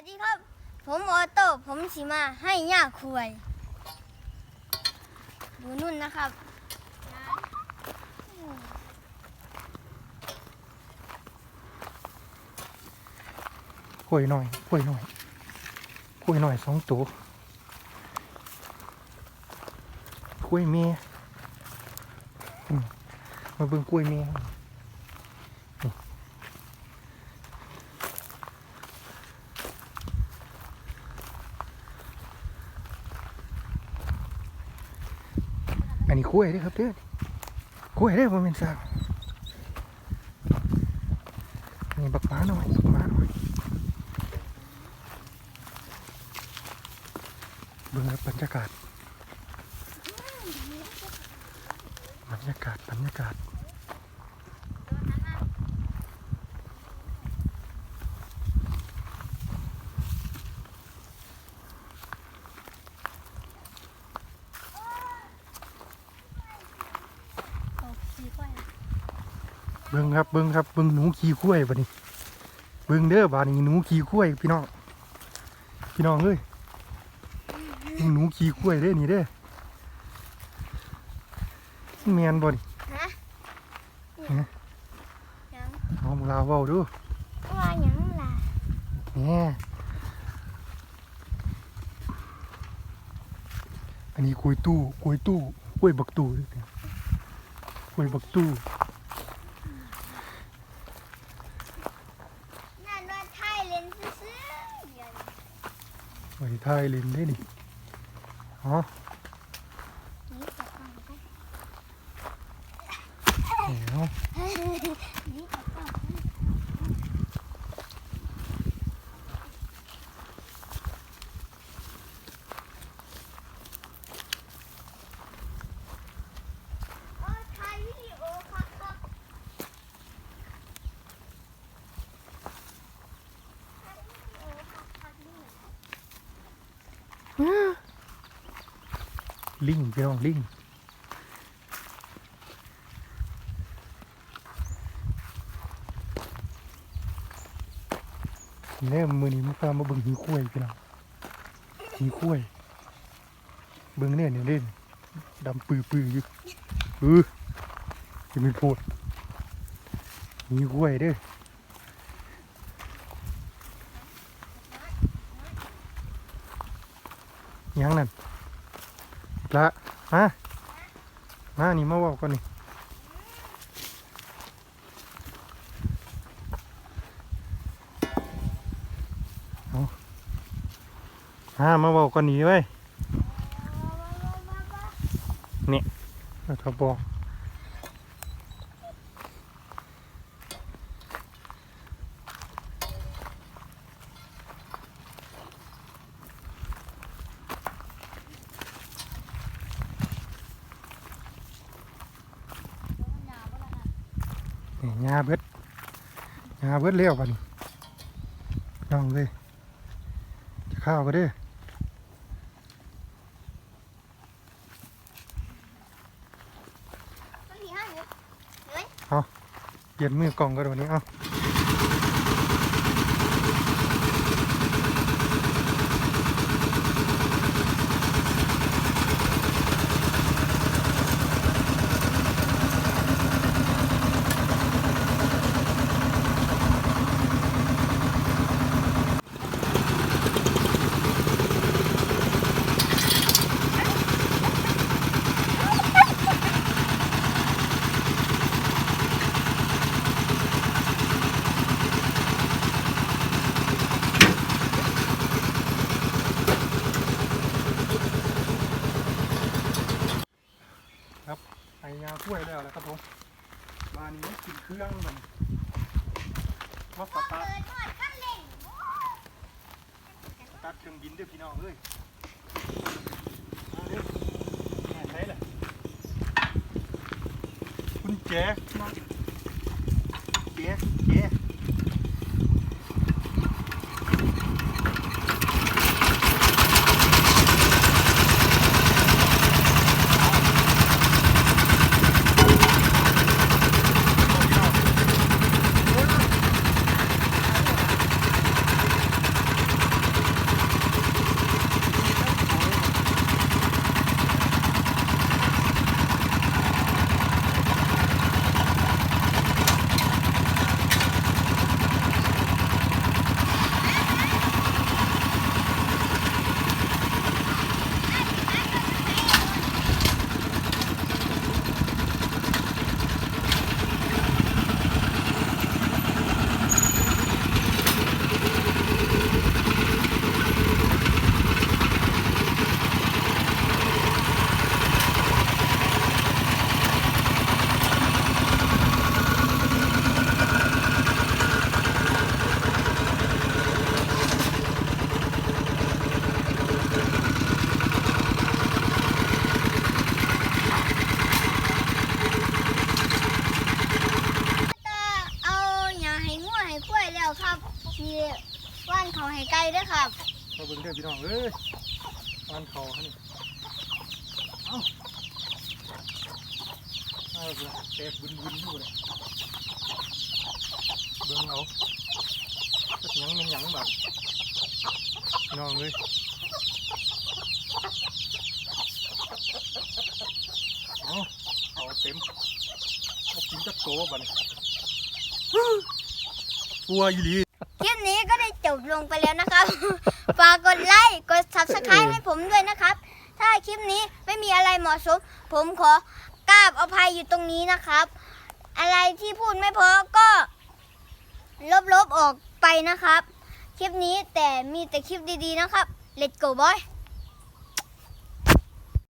วัสดีครับ ผมออโต้ผมสิมาให้ย่าควยดูนุ่นนะครับกล้วยหน่อยกล้วยหน่อยกล้วยหน่อยสองตัวกล้วยเมียมาเบิ่งกล้วยเมีย นี้คุ้ยด้ครับเพื่อนคุ้ยได้ผมเป็นสาวนี่บักม้าหน่อยบักม้าหน่อยเบื้องบบรรยากาศ บรรยากาศ บรรยากาศ โอ้ขี้กล้วย เบิ่งครับเบิ่งครับเบิ่งหนูขี่ข้วยบัดนี้เบิ่งเด้อบาดนี้หนูขี่ข้วยพี่น้องพี่น้องเอ้ยเบิ่งหนูขี่ข้วยเด้อนี่เด้อแมนบ่นี่ฮะฮะยังเอาลาวเว้าดูว่าหยังล่ะแหน่อันนี้กล้วยตู้กล้วยตู้กล้วยบักตู้เด้อกล้วยบักตู้ นั่นว่าไทยเลนซื้อๆเดี๋ยว ไว้ทายลินได้นี่อ๋อนี้จะเดี๋ยว นี่จะเอาไปโอ้ถ่ายวิดีโอครับครับถ่ายวิดีโอครับครับนี่ ลิงพี่น้องลิงแน่มือนี้มันพามาเบิ่งหิวคุ้วยพี่น้องหิวคุ้วย เบิ่งเนี่ยเนี่ยเล่นดำปื้อปื้ออยู่เออจะมีโพดหิวคุ้วยเด้อยังนั่น ละมามานี่มาว่าก่อนนี่ฮามามาว่าก่อนนี่ไว้ยแล้วถ้าบอก นี่ยาเบิดยาเบิดเลี้ยวบัดนน้องเลยจะข้าวก็เด้อต้องมีห้าอยู่เฮ้ยเปลี่ยนมือกล่องก็ได้วันนี้เอ้าไอ้ยา ถ้วยแล้วนะครับผมมานี้กินเครื่องมันมาสตาร์ทเปิดเร่งสตาร์ทเครื่องบินเด้อพี่น้องเอ้ยมาเด้อแม่นได้เลยคุณแจ๊พี่น้องแจ๊แจ๊ค ว่านเขาไหกไก่ด้วยครับมาเบิ่งเด้อพี่น้องเอ้ยมันเขาฮะนี่เอ้าเอาละแตกบึนบึนอยู่เลยเบิ่งเอาจักหยังแมันหยังบัดพี่น้องเอ้ยเอาเอาเต็มเอากินจักโตบัดนี้ตัวอีหลี ปนี้ก็ได้จบลงไปแล้วนะครับ ฝากกดไลค์ กด subscribe ให้ผมด้วยนะครับ ถ้าคลิปนี้ไม่มีอะไรเหมาะสม ผมขอกราบอภัยอยู่ตรงนี้นะครับ อะไรที่พูดไม่เพอก็ ลบๆออกไปนะครับ คลิปนี้แต่มีแต่คลิปดีๆนะครับ Let's go boy